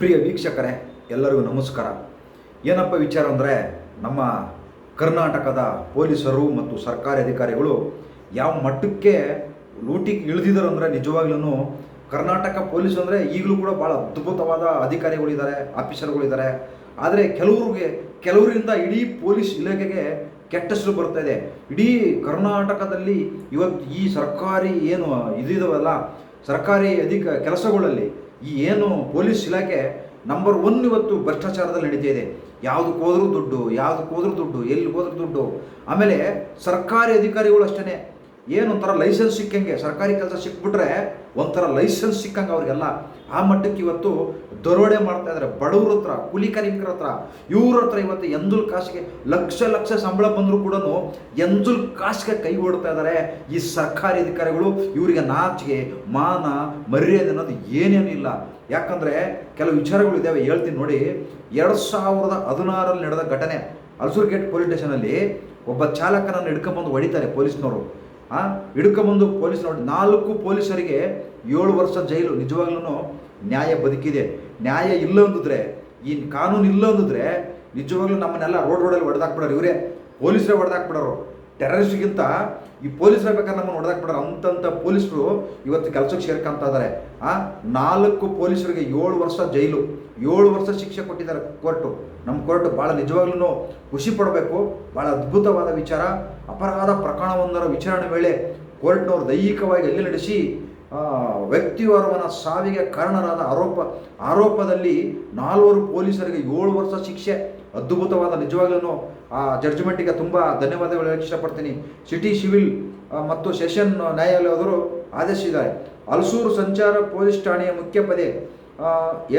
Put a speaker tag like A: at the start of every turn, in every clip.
A: ಪ್ರಿಯ ವೀಕ್ಷಕರೇ, ಎಲ್ಲರಿಗೂ ನಮಸ್ಕಾರ. ಏನಪ್ಪ ವಿಚಾರ ಅಂದರೆ, ನಮ್ಮ ಕರ್ನಾಟಕದ ಪೊಲೀಸರು ಮತ್ತು ಸರ್ಕಾರಿ ಅಧಿಕಾರಿಗಳು ಯಾವ ಮಟ್ಟಕ್ಕೆ ಲೂಟಿಗೆ ಇಳಿದಿದ್ದಾರೆ ಅಂದರೆ ನಿಜವಾಗ್ಲೂ ಕರ್ನಾಟಕ ಪೊಲೀಸ್ ಅಂದರೆ ಈಗಲೂ ಕೂಡ ಭಾಳ ಅದ್ಭುತವಾದ ಅಧಿಕಾರಿಗಳಿದ್ದಾರೆ ಆಫೀಸರ್ಗಳಿದ್ದಾರೆ ಆದರೆ ಕೆಲವ್ರಿಗೆ, ಕೆಲವರಿಂದ ಇಡೀ ಪೊಲೀಸ್ ಇಲಾಖೆಗೆ ಕೆಟ್ಟ ಹೆಸರು ಬರ್ತಾ ಇದೆ. ಇಡೀ ಕರ್ನಾಟಕದಲ್ಲಿ ಇವತ್ತು ಈ ಸರ್ಕಾರಿ ಏನು ಇದಿದಾವಲ್ಲ, ಸರ್ಕಾರಿ ಅಧಿಕ ಕೆಲಸಗಳಲ್ಲಿ ಈ ಏನು ಪೊಲೀಸ್ ಇಲಾಖೆ ನಂಬರ್ ಒನ್ ಇವತ್ತು ಭ್ರಷ್ಟಾಚಾರದಲ್ಲಿ ನಡೀತಾ ಇದೆ. ಯಾವುದಕ್ಕೆ ಹೋದ್ರೂ ದುಡ್ಡು ಯಾವುದಕ್ಕೆ ಹೋದ್ರೂ ದುಡ್ಡು ಎಲ್ಲಿ ಹೋದ್ರೂ ದುಡ್ಡು. ಆಮೇಲೆ ಸರ್ಕಾರಿ ಅಧಿಕಾರಿಗಳು ಅಷ್ಟೇ ಏನು ಒಂಥರ ಲೈಸೆನ್ಸ್ ಸಿಕ್ಕಂಗೆ, ಸರ್ಕಾರಿ ಕೆಲಸ ಸಿಕ್ಬಿಟ್ರೆ ಒಂಥರ ಲೈಸೆನ್ಸ್ ಸಿಕ್ಕಂಗೆ ಅವ್ರಿಗೆಲ್ಲ. ಆ ಮಟ್ಟಕ್ಕೆ ಇವತ್ತು ದರೋಡೆ ಮಾಡ್ತಾ ಇದ್ದಾರೆ ಬಡವ್ರ ಹತ್ರ, ಕೂಲಿ ಕಾರ್ಮಿಕರ ಹತ್ರ, ಇವ್ರ ಹತ್ರ ಇವತ್ತು ಎಂಜುಲ್ ಕಾಸಿಗೆ, ಲಕ್ಷ ಲಕ್ಷ ಸಂಬಳ ಬಂದರೂ ಕೂಡ ಎಂಜುಲ್ ಕಾಸಿಗೆ ಕೈ ಓಡ್ತಾ ಇದ್ದಾರೆ ಈ ಸರ್ಕಾರಿ ಅಧಿಕಾರಿಗಳು ಇವರಿಗೆ ನಾಚಿಗೆ, ಮಾನ, ಮರ್ಯಾದೆ ಅನ್ನೋದು ಏನೇನು ಇಲ್ಲ. ಯಾಕಂದರೆ ಕೆಲವು ವಿಚಾರಗಳು ಇದ್ದಾವೆ ಹೇಳ್ತೀನಿ ನೋಡಿ, ಎರಡು ಸಾವಿರದ ಹದಿನಾರಲ್ಲಿ ನಡೆದ ಘಟನೆ ಅಲ್ಸೂರ್ ಗೇಟ್ ಪೊಲೀಸ್ ಸ್ಟೇಷನಲ್ಲಿ ಒಬ್ಬ ಚಾಲಕನನ್ನು ಹಿಡ್ಕೊಂಬಂದು ಹೊಡಿತಾರೆ ಪೊಲೀಸ್ನವರು. ಹಿಡ್ಕೊಂಬಂದು ಪೊಲೀಸ್ ನೋಡಿ, ನಾಲ್ಕು ಪೊಲೀಸರಿಗೆ ಏಳು ವರ್ಷ ಜೈಲು. ನಿಜವಾಗ್ಲೂ ನ್ಯಾಯ ಬದುಕಿದೆ. ನ್ಯಾಯ ಇಲ್ಲ ಅಂದಿದ್ರೆ, ಈ ಕಾನೂನು ಇಲ್ಲ ಅಂದಿದ್ರೆ ನಿಜವಾಗ್ಲೂ ನಮ್ಮನ್ನೆಲ್ಲ ರೋಡ್ ರೋಡಲ್ಲಿ ಹೊಡೆದಾಕ್ಬಿಡೋರು ಇವರೇ. ಪೊಲೀಸರೇ ಹೊಡೆದಾಕ್ಬಿಡೋರು. ಟೆರರಿಸ್ಟ್ಗಿಂತ ಈ ಪೊಲೀಸರ ಬೇಕಾದ್ರೆ ನಮ್ಮನ್ನು ಹೊಡೆದಾಕ್ಬಿಡೋರು. ಅಂತಂತ ಪೊಲೀಸರು ಇವತ್ತು ಕೆಲಸಕ್ಕೆ ಸೇರ್ಕೊಂತ ಇದ್ದಾರೆ ಆ? ನಾಲ್ಕು ಪೊಲೀಸರಿಗೆ ಏಳು ವರ್ಷ ಜೈಲು. ಏಳು ವರ್ಷ ಶಿಕ್ಷೆ ಕೊಟ್ಟಿದ್ದಾರೆ ಕೋರ್ಟು. ನಮ್ಮ ಕೋರ್ಟ್ ಭಾಳ ನಿಜವಾಗ್ಲೂ ಖುಷಿ ಪಡಬೇಕು. ಭಾಳ ಅದ್ಭುತವಾದ ವಿಚಾರ, ಅಪರಾಧ ಪ್ರಕರಣವೊಂದರ ವಿಚಾರಣೆ ವೇಳೆ ಕೋರ್ಟ್ನವರು ದೈಹಿಕವಾಗಿ ಎಲ್ಲಿ ನಡೆಸಿ ವ್ಯಕ್ತಿಯೋರ್ವನ ಸಾವಿಗೆ ಕಾರಣರಾದ ಆರೋಪ, ಆರೋಪದಲ್ಲಿ ನಾಲ್ವರು ಪೊಲೀಸರಿಗೆ ಏಳು ವರ್ಷ ಶಿಕ್ಷೆ. ಅದ್ಭುತವಾದ ನಿಜವಾಗ್ಲೂ ಆ ಜಡ್ಜ್ಮೆಂಟಿಗೆ ತುಂಬ ಧನ್ಯವಾದಗಳು ಇಷ್ಟಪಡ್ತೀನಿ. ಸಿಟಿ ಸಿವಿಲ್ ಮತ್ತು ಸೆಷನ್ ನ್ಯಾಯಾಲಯದವರು ಆದೇಶಿಸಿದ್ದಾರೆ. ಅಲ್ಸೂರು ಸಂಚಾರ ಪೊಲೀಸ್ ಠಾಣೆಯ ಮುಖ್ಯ ಪದೇ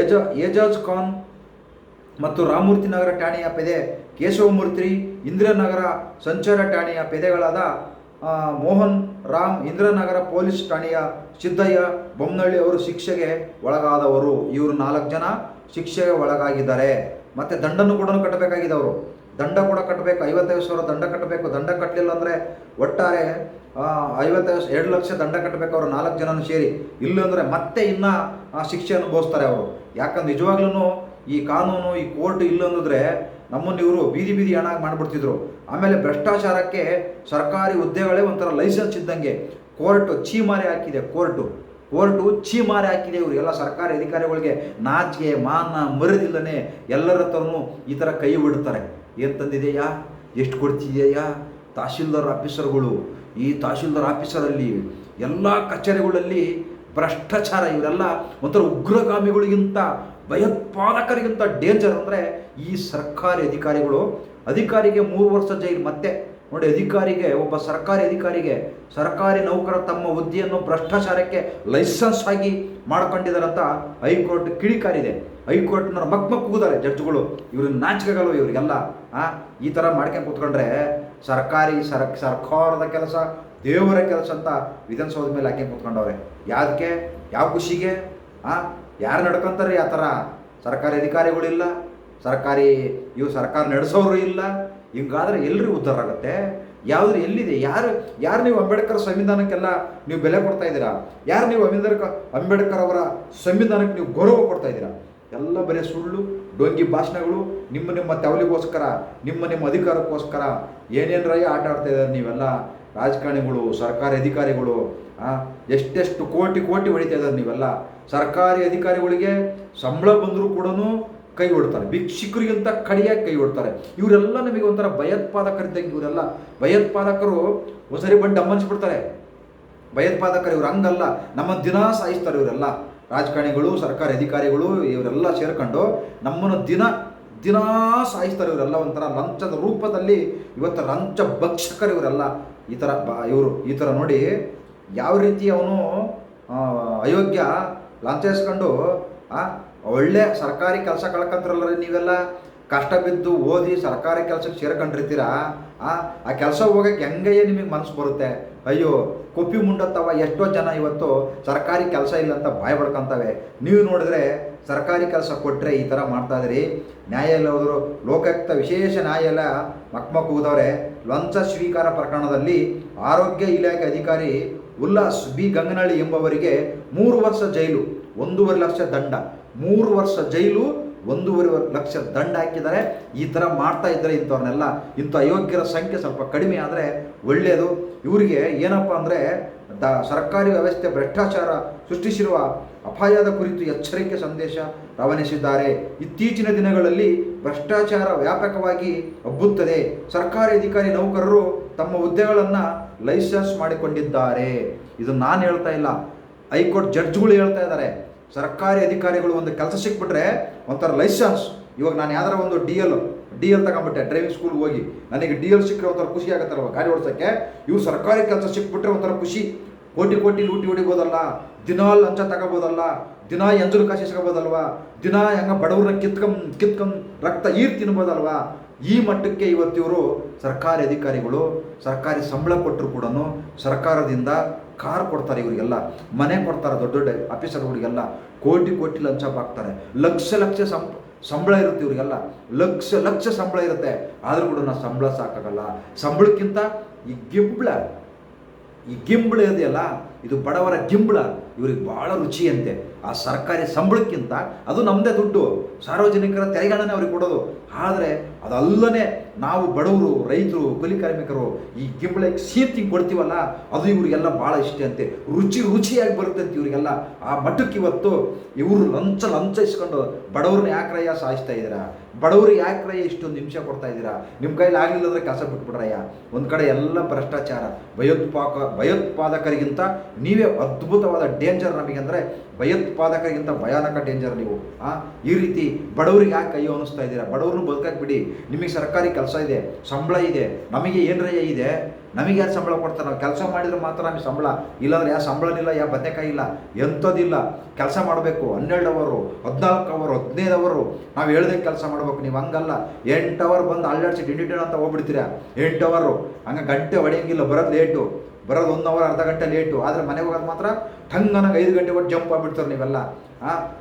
A: ಏಜ ಏಜಾಜ್ ಖಾನ್ ಮತ್ತು ರಾಮಮೂರ್ತಿ ನಗರ ಠಾಣೆಯ ಪೆದೆ ಕೇಶವಮೂರ್ತಿ, ಇಂದಿರಾನಗರ ಸಂಚಾರ ಠಾಣೆಯ ಪೆದೆಗಳಾದ ಮೋಹನ್ ರಾಮ್, ಇಂದಿರಾನಗರ ಪೊಲೀಸ್ ಠಾಣೆಯ ಸಿದ್ದಯ್ಯ ಬೊಮ್ಮನಹಳ್ಳಿ ಅವರು ಶಿಕ್ಷೆಗೆ ಒಳಗಾದವರು. ಇವರು ನಾಲ್ಕು ಜನ ಶಿಕ್ಷೆಗೆ ಒಳಗಾಗಿದ್ದಾರೆ. ಮತ್ತು ದಂಡನ್ನು ಕೂಡ ಕಟ್ಟಬೇಕಾಗಿದೆ ಅವರು. ದಂಡ ಕೂಡ ಕಟ್ಟಬೇಕು. ಐವತ್ತೈದು ಸಾವಿರ ದಂಡ ಕಟ್ಟಬೇಕು. ದಂಡ ಕಟ್ಟಲಿಲ್ಲ ಅಂದರೆ ಒಟ್ಟಾರೆ ಐವತ್ತೈದು ಎರಡು ಲಕ್ಷ ದಂಡ ಕಟ್ಟಬೇಕು ಅವರು ನಾಲ್ಕು ಜನನೂ ಸೇರಿ. ಇಲ್ಲಂದರೆ ಮತ್ತೆ ಇನ್ನೂ ಶಿಕ್ಷೆ ಅನುಭವಿಸ್ತಾರೆ ಅವರು. ಯಾಕಂದ್ರೆ ನಿಜವಾಗ್ಲೂ ಈ ಕಾನೂನು, ಈ ಕೋರ್ಟ್ ಇಲ್ಲ ಅನ್ನೋದ್ರೆ ನಮ್ಮನ್ನು ಇವರು ಬೀದಿ ಬೀದಿ ಹಣಾಗಿ ಮಾಡಿಬಿಡ್ತಿದ್ರು. ಆಮೇಲೆ ಭ್ರಷ್ಟಾಚಾರಕ್ಕೆ ಸರ್ಕಾರಿ ಹುದ್ದೆಗಳೇ ಒಂಥರ ಲೈಸೆನ್ಸ್ ಇದ್ದಂಗೆ. ಕೋರ್ಟು ಚೀಮಾರಿ ಹಾಕಿದೆ, ಕೋರ್ಟು. ಕೋರ್ಟು ಚೀಮಾರಿ ಹಾಕಿದೆ ಇವರು. ಎಲ್ಲ ಸರ್ಕಾರಿ ಅಧಿಕಾರಿಗಳಿಗೆ ನಾಚಿಗೆ ಮಾನ ಮರದಿಲ್ಲನೆ ಎಲ್ಲರ ಹತ್ರನೂ ಈ ಥರ ಕೈ ಬಿಡ್ತಾರೆ. ಏನು ತಂದಿದೆಯಾ? ಎಷ್ಟು ಕೊಡ್ತಿದೆಯಾ? ತಹಶೀಲ್ದಾರ್ ಆಫೀಸರ್ಗಳು. ಈ ತಹಶೀಲ್ದಾರ್ ಆಫೀಸರಲ್ಲಿ ಎಲ್ಲ ಕಚೇರಿಗಳಲ್ಲಿ ಭ್ರಷ್ಟಾಚಾರ, ಇವರೆಲ್ಲ ಒಂಥರ ಉಗ್ರಗಾಮಿಗಳಿಗಿಂತ ಭಯೋತ್ಪಾದಕರಿಗಿಂತ ಡೇಂಜರ್ ಅಂದರೆ ಈ ಸರ್ಕಾರಿ ಅಧಿಕಾರಿಗಳು ಅಧಿಕಾರಿಗೆ ಮೂರು ವರ್ಷ ಜೈಲು ಮತ್ತೆ. ನೋಡಿ, ಅಧಿಕಾರಿಗೆ, ಒಬ್ಬ ಸರ್ಕಾರಿ ಅಧಿಕಾರಿಗೆ ಸರ್ಕಾರಿ ನೌಕರ ತಮ್ಮ ಹುದ್ದೆಯನ್ನು ಭ್ರಷ್ಟಾಚಾರಕ್ಕೆ ಲೈಸೆನ್ಸ್ ಆಗಿ ಮಾಡ್ಕೊಂಡಿದ್ದಾರಂತ ಹೈಕೋರ್ಟ್ ಕಿಡಿಕಾರಿದೆ ಹೈಕೋರ್ಟ್ನ ಮಗ್ ಮಗ್ ಕೂಗಿದ್ದಾರೆ ಜಡ್ಜ್ಗಳು ಇವರು ನಾಚಿಕೆಗಳು ಇವರಿಗೆಲ್ಲ. ಆ, ಈ ಥರ ಮಾಡ್ಕೊಂಡು ಕೂತ್ಕೊಂಡ್ರೆ ಸರ್ಕಾರಿ ಸರ್, ಸರ್ಕಾರದ ಕೆಲಸ, ದೇವರ ಕೆಲಸ ಅಂತ ವಿಧಾನಸೌಧದ ಮೇಲೆ ಹಾಕಿ ಕೂತ್ಕೊಂಡವ್ರೆ. ಯಾವುದಕ್ಕೆ ಯಾವ ಖುಷಿಗೆ? ಆ ಯಾರು ನಡ್ಕೊಂತಾರೆ ಆ ಥರ ಸರ್ಕಾರಿ ಅಧಿಕಾರಿಗಳಿಲ್ಲ ಸರ್ಕಾರಿ ಇವು ಸರ್ಕಾರ ನಡೆಸೋರು ಇಲ್ಲ. ಹಿಂಗಾದ್ರೆ ಎಲ್ಲರಿಗೂ ಉದ್ಧಾರ ಆಗುತ್ತೆ. ಯಾವ್ದು ಎಲ್ಲಿದೆ? ಯಾರು ಯಾರು ನೀವು ಅಂಬೇಡ್ಕರ್ ಸಂವಿಧಾನಕ್ಕೆಲ್ಲ ನೀವು ಬೆಲೆ ಕೊಡ್ತಾ ಇದ್ದೀರಾ? ಯಾರು ನೀವು ಅಂಬೇಡ್ಕರ್ ಅಂಬೇಡ್ಕರ್ ಅವರ ಸಂವಿಧಾನಕ್ಕೆ ನೀವು ಗೌರವ ಕೊಡ್ತಾ ಇದ್ದೀರಾ? ಎಲ್ಲ ಬರೀ ಸುಳ್ಳು, ಡೊಂಗಿ ಭಾಷಣಗಳು, ನಿಮ್ಮ ನಿಮ್ಮ ತೆವಲಿಗೋಸ್ಕರ ನಿಮ್ಮ ನಿಮ್ಮ ಅಧಿಕಾರಕ್ಕೋಸ್ಕರ ಏನೇನರೇ ಆಟ ಆಡ್ತಾ ಇದ್ದಾರೆ ನೀವೆಲ್ಲ? ರಾಜಕಾರಣಿಗಳು, ಸರ್ಕಾರಿ ಅಧಿಕಾರಿಗಳು ಎಷ್ಟೆಷ್ಟು ಕೋಟಿ ಕೋಟಿ ಹೊಡಿತಾ ಇದ್ದಾರೆ ನೀವೆಲ್ಲ? ಸರ್ಕಾರಿ ಅಧಿಕಾರಿಗಳಿಗೆ ಸಂಬಳ ಬಂದರೂ ಕೂಡ ಕೈ ಹೊಡ್ತಾರೆ ಭಿಕ್ಷುಕರಿಗಿಂತ ಕಡಿಯಾಗಿ ಕೈ ಹೊಡ್ತಾರೆ ಇವರೆಲ್ಲ ನಮಗೆ ಒಂಥರ ಭಯೋತ್ಪಾದಕರಿದ್ದಂಗೆ ಇವರೆಲ್ಲ. ಭಯೋತ್ಪಾದಕರು ಒಂದ್ಸರಿ ಬಂದು ಡಮ್ಮನ್ಸ್ಬಿಡ್ತಾರೆ. ಭಯೋತ್ಪಾದಕರು ಇವ್ರು ಹಂಗಲ್ಲ. ನಮ್ಮ ದಿನ ಸಾಯಿಸ್ತಾರೆ ಇವರೆಲ್ಲ. ರಾಜಕಾರಣಿಗಳು, ಸರ್ಕಾರಿ ಅಧಿಕಾರಿಗಳು ಇವರೆಲ್ಲ ಸೇರ್ಕೊಂಡು ನಮ್ಮನ್ನು ದಿನ ದಿನ ಸಾಯಿಸ್ತಾರೆ ಇವರೆಲ್ಲ. ಒಂಥರ ಲಂಚದ ರೂಪದಲ್ಲಿ ಇವತ್ತು ಲಂಚ ಭಕ್ಷಕರು ಇವರೆಲ್ಲ. ಈ ಥರ ಬ, ಇವರು ಈ ಥರ ನೋಡಿ ಯಾವ ರೀತಿ ಅವನು ಅಯೋಗ್ಯ ಲಂಚ ಇಸ್ಕೊಂಡು ಒಳ್ಳೆ ಸರ್ಕಾರಿ ಕೆಲಸ ಕಳ್ಕೊಂತಾರಲ್ಲ ರೀ ನೀವೆಲ್ಲ. ಕಷ್ಟ ಬಿದ್ದು ಓದಿ ಸರ್ಕಾರಿ ಕೆಲಸಕ್ಕೆ ಸೇರ್ಕೊಂಡಿರ್ತೀರಾ? ಆ ಆ ಕೆಲಸ ಹೋಗಕ್ಕೆ ಹೆಂಗಯ್ಯ ನಿಮಗೆ ಮನಸ್ಸು ಬರುತ್ತೆ. ಅಯ್ಯೋ, ಕೊಪ್ಪಿ ಮುಂಡತ್ತವ ಎಷ್ಟೋ ಜನ ಇವತ್ತು ಸರ್ಕಾರಿ ಕೆಲಸ ಇಲ್ಲ ಅಂತ ಭಯ ಪಡ್ಕೊಂತವೆ ನೀವು ನೋಡಿದ್ರೆ ಸರ್ಕಾರಿ ಕೆಲಸ ಕೊಟ್ಟರೆ ಈ ಥರ ಮಾಡ್ತಾ ಇದ್ರಿ ಹೋದರು, ಲೋಕಾಯುಕ್ತ ವಿಶೇಷ ನ್ಯಾಯಾಲಯ ಮಕ್ಮಕ್ ಹೋದವ್ರೆ. ಲಂಚ ಸ್ವೀಕಾರ ಪ್ರಕರಣದಲ್ಲಿ ಆರೋಗ್ಯ ಇಲಾಖೆ ಅಧಿಕಾರಿ ಉಲ್ಲಾಸ್ ಬಿ. ಗಂಗನಹಳ್ಳಿ ಎಂಬವರಿಗೆ ಮೂರು ವರ್ಷ ಜೈಲು, ಒಂದೂವರೆ ಲಕ್ಷ ದಂಡ. ಮೂರು ವರ್ಷ ಜೈಲು, ಒಂದೂವರೆ ಲಕ್ಷ ದಂಡ ಹಾಕಿದ್ದಾರೆ. ಈ ಥರ ಮಾಡ್ತಾ ಇದ್ದರೆ ಇಂಥವ್ರನ್ನೆಲ್ಲ. ಇಂಥ ಅಯೋಗ್ಯರ ಸಂಖ್ಯೆ ಸ್ವಲ್ಪ ಕಡಿಮೆ ಆದರೆ ಒಳ್ಳೆಯದು ಇವರಿಗೆ ಏನಪ್ಪ ಅಂದರೆ ದ ಸರ್ಕಾರಿ ವ್ಯವಸ್ಥೆ ಭ್ರಷ್ಟಾಚಾರ ಸೃಷ್ಟಿಸಿರುವ ಅಪಾಯದ ಕುರಿತು ಎಚ್ಚರಿಕೆ ಸಂದೇಶ ರವಾನಿಸಿದ್ದಾರೆ. ಇತ್ತೀಚಿನ ದಿನಗಳಲ್ಲಿ ಭ್ರಷ್ಟಾಚಾರ ವ್ಯಾಪಕವಾಗಿ ಹಬ್ಬುತ್ತದೆ. ಸರ್ಕಾರಿ ಅಧಿಕಾರಿ ನೌಕರರು ತಮ್ಮ ಹುದ್ದೆಗಳನ್ನು ಲೈಸೆನ್ಸ್ ಮಾಡಿಕೊಂಡಿದ್ದಾರೆ. ಇದು ನಾನು ಹೇಳ್ತಾ ಇಲ್ಲ. ಹೈಕೋರ್ಟ್ ಜಡ್ಜ್ಗಳು ಹೇಳ್ತಾ ಇದ್ದಾರೆ. ಸರ್ಕಾರಿ ಅಧಿಕಾರಿಗಳು ಒಂದು ಕೆಲಸ ಸಿಕ್ಬಿಟ್ರೆ ಒಂಥರ ಲೈಸೆನ್ಸ್. ಇವಾಗ ನಾನು ಯಾವ್ದಾರ ಒಂದು ಡಿ ಎಲ್ ಡಿ ಎಲ್ ತಗೊಂಬಿಟ್ಟೆ ಡ್ರೈವಿಂಗ್ ಸ್ಕೂಲ್ಗೆ ಹೋಗಿ. ನನಗೆ ಡಿ ಎಲ್ ಸಿಕ್ಕರೆ ಒಂಥರ ಖುಷಿ ಆಗುತ್ತಲ್ವ ಗಾಡಿ ಓಡಿಸೋಕ್ಕೆ? ಇವು ಸರ್ಕಾರಿ ಕೆಲಸ ಸಿಕ್ಬಿಟ್ರೆ ಒಂಥರ ಖುಷಿ. ಕೋಟಿ ಕೋಟಿ ಲೂಟಿ ಹೊಡಿಬೋದಲ್ಲ? ದಿನ ಲಂಚ ತಗೋಬೋದಲ್ಲ? ದಿನ ಎಂಜಲು ಕಾಶಿ ಸಿಗಬೋದಲ್ವ ದಿನ ಹೆಂಗ ಬಡವ್ರನ್ನ ಕಿತ್ಕೊಂಡ್ ಕಿತ್ಕೊಂಡ್ ರಕ್ತ ಈರ್ ತಿನ್ಬೋದಲ್ವಾ? ಈ ಮಟ್ಟಕ್ಕೆ ಇವತ್ತಿವರು ಸರ್ಕಾರಿ ಅಧಿಕಾರಿಗಳು, ಸರ್ಕಾರಿ ಸಂಬಳ ಕೊಟ್ಟರು ಕೂಡ ಸರ್ಕಾರದಿಂದ ಕಾರ್ ಕೊಡ್ತಾರೆ ಇವರಿಗೆಲ್ಲ, ಮನೆ ಕೊಡ್ತಾರೆ ದೊಡ್ಡ ದೊಡ್ಡ ಆಫೀಸರ್ಗಳಿಗೆಲ್ಲ, ಕೋಟಿ ಕೋಟಿ ಲಂಚ ಹಾಕ್ತಾರೆ. ಲಕ್ಷ ಲಕ್ಷ ಸಂ, ಸಂಬಳ ಇರುತ್ತೆ ಇವರಿಗೆಲ್ಲ. ಲಕ್ಷ ಲಕ್ಷ ಸಂಬಳ ಇರುತ್ತೆ. ಆದರೂ ಕೂಡ ನಾವು ಸಂಬಳ ಸಾಕಾಗಲ್ಲ. ಸಂಬಳಕ್ಕಿಂತ ಈ ಗಿಂಬಳ ಈ ಗಿಂಬಳ ಇದೆಯಲ್ಲ, ಇದು ಬಡವರ ಗಿಂಬಳ. ಇವ್ರಿಗೆ ಭಾಳ ರುಚಿಯಂತೆ. ಆ ಸರ್ಕಾರಿ ಸಂಬಳಕ್ಕಿಂತ ಅದು ನಮ್ಮದೇ ದುಡ್ಡು. ಸಾರ್ವಜನಿಕರ ತೆರಿಗೆಗಳನ್ನೇ ಅವ್ರಿಗೆ ಕೊಡೋದು. ಆದರೆ ಅದಲ್ಲದೆ ನಾವು ಬಡವರು, ರೈತರು, ಕೂಲಿ ಕಾರ್ಮಿಕರು ಈ ಗಿಂಬಳಕ್ಕೆ ಸೀರ್ತಿ ಕೊಡ್ತೀವಲ್ಲ, ಅದು ಇವರಿಗೆಲ್ಲ ಭಾಳ ಇಷ್ಟ ಅಂತೆ. ರುಚಿ ರುಚಿಯಾಗಿ ಬರುತ್ತೆ ಇವರಿಗೆಲ್ಲ. ಆ ಮಟ್ಟಕ್ಕೆ ಇವತ್ತು ಇವರು ಲಂಚ ಲಂಚ ಇಸ್ಕೊಂಡು ಬಡವ್ರನ್ನ ಯಾಕ್ರಯ್ಯ ಸಾಯಿಸ್ತಾ ಇದ್ದೀರಾ? ಬಡವ್ರಿಗೆ ಯಾಕ್ರಯ್ಯ ಇಷ್ಟೊಂದು ನಿಮಿಷ ಕೊಡ್ತಾ ಇದ್ದೀರಾ? ನಿಮ್ಮ ಕೈಲಿ ಆಗಲಿಲ್ಲ ಅಂದರೆ ಕೆಲಸ ಬಿಟ್ಬಿಡ್ರಯ್ಯ. ಒಂದು ಕಡೆ ಎಲ್ಲ ಭ್ರಷ್ಟಾಚಾರ. ಭಯೋತ್ಪಾಕ ಭಯೋತ್ಪಾದಕರಿಗಿಂತ ನೀವೇ ಅದ್ಭುತವಾದ ಡೇಂಜರ್ ನಮಗೆ ಅಂದರೆ ಭಯೋತ್ಪಾದಕರಿಗಿಂತ ಭಯಾನಕ ಡೇಂಜರ್ ನೀವು. ಆ, ಈ ರೀತಿ ಬಡವರಿಗೆ ಯಾಕೆ ಕೈಯೋ ಅನಿಸ್ತಾ ಇದ್ದೀರಾ? ಬಡವ್ರನ್ನ ಬದುಕಕ್ಕೆ ಬಿಡಿ ನಿಮಗೆ ಸರ್ಕಾರಿ ಕೆಲಸ ಇದೆ, ಸಂಬಳ ಇದೆ. ನಮಗೆ ಏನರೇ ಇದೆ? ನಮಗೆ ಯಾರು ಸಂಬಳ ಕೊಡ್ತಾರೆ? ನಾವು ಕೆಲಸ ಮಾಡಿದರೆ ಮಾತ್ರ ನಮಗೆ ಸಂಬಳ. ಇಲ್ಲಾಂದ್ರೆ ಯಾವ ಸಂಬಳನಿಲ್ಲ ಯಾವ ಬದನೆಕಾಯಿ ಇಲ್ಲ. ಎಂಥದ್ದಿಲ್ಲ ಕೆಲಸ ಮಾಡಬೇಕು. ಹನ್ನೆರಡು ಅವರು ಹದಿನಾಲ್ಕು ಅವರು ಹದಿನೈದು ಅವರು ನಾವು ಹೇಳ್ದಂಗೆ ಕೆಲಸ ಮಾಡಬೇಕು. ನೀವು ಹಂಗಲ್ಲ. ಎಂಟು ಅವರ್ ಬಂದು ಅಲ್ಲಾಡ್ಸಿ ಡಿಂಡಿಟನ್ ಅಂತ ಹೋಗ್ಬಿಡ್ತೀರಾ? ಎಂಟು ಅವರು ಹಂಗೆ ಗಂಟೆ ಹೊಡೆಯಂಗಿಲ್ಲ. ಬರೋದು ಲೇಟು ಬರೋದು ಒಂದು ಅವರ್, ಅರ್ಧ ಗಂಟೆ ಲೇಟು ಆದರೆ ಮನೆಗೆ ಹೋಗೋದು ಮಾತ್ರ ಟಂಗನಾಗ ಐದು ಗಂಟೆ ಒಟ್ಟು ಜಂಪ್ ಆಗ್ಬಿಡ್ತಾರೆ ನೀವೆಲ್ಲ.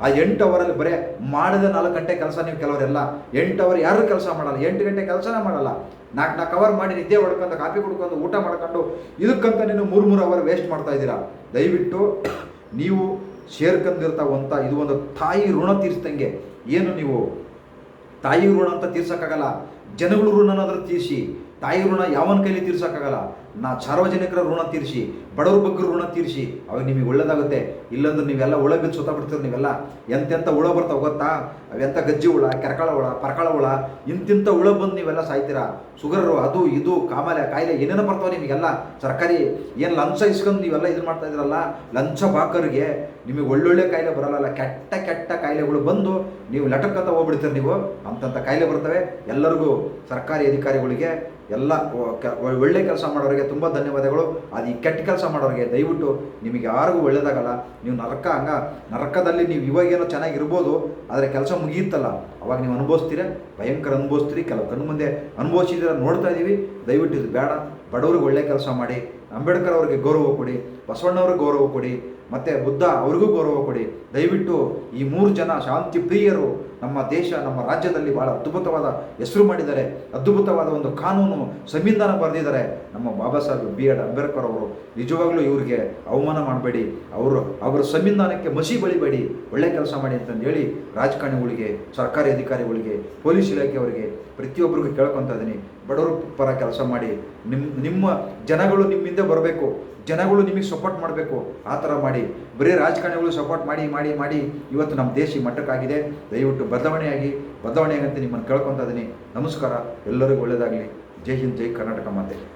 A: ಆ ಎಂಟು ಅವರಲ್ಲಿ ಬರೇ ಮಾಡಿದ ನಾಲ್ಕು ಗಂಟೆ ಕೆಲಸ ನೀವು ಕೆಲವರೆಲ್ಲ. ಎಂಟು ಅವರ್ ಯಾರು ಕೆಲಸ ಮಾಡಲ್ಲ. ಎಂಟು ಗಂಟೆ ಕೆಲಸನೇ ಮಾಡಲ್ಲ. ನಾಲ್ಕು ನಾಲ್ಕು ಅವರ್ ಮಾಡಿ ನಿದ್ದೆ ಹೊಡ್ಕೊಂಡು, ಕಾಫಿ ಕುಡ್ಕೊಂಡು, ಊಟ ಮಾಡ್ಕೊಂಡು, ಇದಕ್ಕಂತ ನೀನು ಮೂರು ಮೂರು ಅವರ್ ವೇಸ್ಟ್ ಮಾಡ್ತಾ ಇದ್ದೀರಾ? ದಯವಿಟ್ಟು ನೀವು ಸೇರ್ಕೊಂಡಿರ್ತಾವಂತ ಇದು ಒಂದು ತಾಯಿ ಋಣ ತೀರಿಸ್ದಂಗೆ. ಏನು ನೀವು? ತಾಯಿ ಋಣ ಅಂತ ತೀರ್ಸೋಕ್ಕಾಗಲ್ಲ. ಜನಗಳ ಋಣನಾದ್ರೂ ತೀರಿಸಿ. ತಾಯಿ ಋಣ ಯಾವನ ಕೈಲಿ ತೀರ್ಸಕ್ಕಾಗಲ್ಲ. ನಾ ಸಾರ್ವಜನಿಕರ ಋಣ ತೀರಿಸಿ ಬಡವ್ರ ಬಗ್ಗೆ ಋಣ ತೀರಿಸಿ, ಅವಾಗ ನಿಮಗೆ ಒಳ್ಳೇದಾಗುತ್ತೆ. ಇಲ್ಲಂದ್ರೆ ನೀವೆಲ್ಲ ಹುಳ ಬಿದ್ದು ಸುತ್ತ ಬಿಡ್ತೀರಿ ನೀವೆಲ್ಲ. ಎಂತೆಂಥ ಹುಳ ಬರ್ತಾವೆ ಗೊತ್ತಾ? ಅವೆಂಥ ಗಜ್ಜಿ ಹುಳ, ಕೆರಕಳ ಹುಳ, ಪರಕಳ ಹುಳ, ಇಂತಿಂಥ ಹುಳ ಬಂದು ನೀವೆಲ್ಲ ಸಾಯ್ತೀರಾ? ಶುಗರು ಅದು, ಇದು, ಕಾಮಾಲೆ, ಕಾಯಿಲೆ ಏನೇನೋ ಬರ್ತಾವೆ ನಿಮಗೆಲ್ಲ. ಸರ್ಕಾರಿ ಏನು ಲಂಚ ಇಸ್ಕೊಂಡು ನೀವೆಲ್ಲ ಇದು ಮಾಡ್ತಾ ಇದ್ರಲ್ಲ ಲಂಚ ಬಾಕರಿಗೆ ನಿಮಗೆ ಒಳ್ಳೊಳ್ಳೆ ಕಾಯಿಲೆ ಬರಲ್ಲ ಕೆಟ್ಟ ಕೆಟ್ಟ ಕಾಯಿಲೆಗಳು ಬಂದು ನೀವು ಲಟಕ್ಕಂತ ಹೋಗ್ಬಿಡ್ತೀರಿ ನೀವು. ಅಂತಂಥ ಕಾಯಿಲೆ ಬರ್ತವೆ. ಎಲ್ಲರಿಗೂ ಸರ್ಕಾರಿ ಅಧಿಕಾರಿಗಳಿಗೆ ಎಲ್ಲ ಒಳ್ಳೆ ಕೆಲಸ ಮಾಡೋರಿಗೆ ತುಂಬ ಧನ್ಯವಾದಗಳು. ಅದು ಈ ಕೆಟ್ಟ ಕೆಲಸ ಮಾಡೋರಿಗೆ ದಯವಿಟ್ಟು ನಿಮಗೆ ಯಾರಿಗೂ ಒಳ್ಳೇದಾಗಲ್ಲ. ನೀವು ನರಕ ಹಂಗ, ನರಕದಲ್ಲಿ ನೀವು ಇವಾಗೇನೋ ಚೆನ್ನಾಗಿರ್ಬೋದು, ಆದರೆ ಕೆಲಸ ಮುಗಿಯುತ್ತಲ್ಲ. ಅವಾಗ ನೀವು ಅನುಭವಿಸ್ತೀರ? ಭಯಂಕರ ಅನುಭವಿಸ್ತೀರಿ. ಕೆಲವು ಕಣ್ಣು ಮುಂದೆ ಅನುಭವಿಸಿದ್ರೆ ನೋಡ್ತಾ ಇದ್ದೀವಿ. ದಯವಿಟ್ಟು ಇದು ಬೇಡ. ಬಡವ್ರಿಗೆ ಒಳ್ಳೆ ಕೆಲಸ ಮಾಡಿ. ಅಂಬೇಡ್ಕರ್ ಅವ್ರಿಗೆ ಗೌರವ ಕೊಡಿ. ಬಸವಣ್ಣವ್ರಿಗೆ ಗೌರವ ಕೊಡಿ. ಮತ್ತು ಬುದ್ಧ ಅವ್ರಿಗೂ ಗೌರವ ಕೊಡಿ. ದಯವಿಟ್ಟು ಈ ಮೂರು ಜನ ಶಾಂತಿ ಪ್ರಿಯರು ನಮ್ಮ ದೇಶ, ನಮ್ಮ ರಾಜ್ಯದಲ್ಲಿ ಭಾಳ ಅದ್ಭುತವಾದ ಹೆಸರು ಮಾಡಿದ್ದಾರೆ. ಅದ್ಭುತವಾದ ಒಂದು ಕಾನೂನು ಸಂವಿಧಾನ ಬರೆದಿದ್ದಾರೆ. ನಮ್ಮ ಬಾಬಾ ಸಾಹೇಬ್ ಬಿ ಎಡ್ ಅಂಬೇಡ್ಕರ್ ಅವರು, ನಿಜವಾಗ್ಲೂ ಇವ್ರಿಗೆ ಅವಮಾನ ಮಾಡಬೇಡಿ. ಅವರು, ಅವರ ಸಂವಿಧಾನಕ್ಕೆ ಮಸಿ ಬಳಿಬೇಡಿ. ಒಳ್ಳೆ ಕೆಲಸ ಮಾಡಿ ಅಂತಂದು ಹೇಳಿ ರಾಜಕಾರಣಿಗಳಿಗೆ, ಸರ್ಕಾರಿ ಅಧಿಕಾರಿಗಳಿಗೆ, ಪೊಲೀಸ್ ಇಲಾಖೆಯವರಿಗೆ ಪ್ರತಿಯೊಬ್ಬರಿಗೂ ಕೇಳ್ಕೊತಾ ಇದ್ದೀನಿ. ಬಡವರು ಪರ ಕೆಲಸ ಮಾಡಿ. ನಿಮ್ಮ ನಿಮ್ಮ ಜನಗಳು ನಿಮ್ಮಿಂದ ಬರಬೇಕು. ಜನಗಳು ನಿಮಗೆ ಸಪೋರ್ಟ್ ಮಾಡಬೇಕು. ಆ ಥರ ಮಾಡಿ. ಬರೀ ರಾಜಕಾರಣಿಗಳು ಸಪೋರ್ಟ್ ಮಾಡಿ ಮಾಡಿ ಮಾಡಿ ಇವತ್ತು ನಮ್ಮ ದೇಶ ಮಟ್ಟಕ್ಕಾಗಿದೆ. ದಯವಿಟ್ಟು ಬದಲಾವಣೆಯಾಗಿ ಬದಲಾವಣೆಯಾಗಂತೆ ನಿಮ್ಮನ್ನು ಕೇಳ್ಕೊತಾ ಇದ್ದೀನಿ. ನಮಸ್ಕಾರ. ಎಲ್ಲರಿಗೂ ಒಳ್ಳೆಯದಾಗಲಿ. ಜೈ ಹಿಂದ್ ಜೈ ಕರ್ನಾಟಕ ಮಾತೆ.